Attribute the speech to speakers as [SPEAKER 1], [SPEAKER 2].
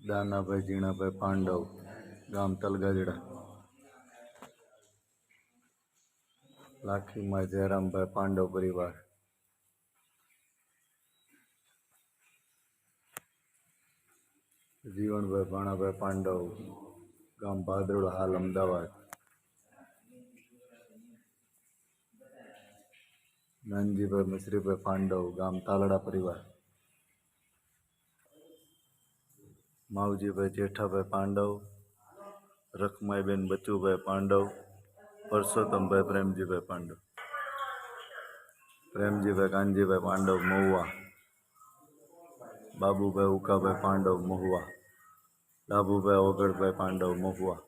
[SPEAKER 1] દાનાભાઈ જીણાભાઈ પાંડવ ગામ તલગાજડા લાખીમાં જયરામભાઈ પાંડવ પરિવાર જીવણભાઈ ભાણાભાઈ પાંડવ ગામ ભાદરોડ હાલ અમદાવાદ નાનજીભાઈ મિશ્રીભાઈ પાંડવ ગામ તાલડા પરિવાર માવજીભાઈ જેઠાભાઈ પાંડવ રખમાઈબેન બચુભાઈ પાંડવ પરસોત્તમભાઈ પ્રેમજીભાઈ પાંડવ પ્રેમજીભાઈ કાનજીભાઈ પાંડવ મહુવા બાબુભાઈ ઉકાભાઈ પાંડવ મહુવા ડાભુભાઈ ઓગળભાઈ પાંડવ મહુવા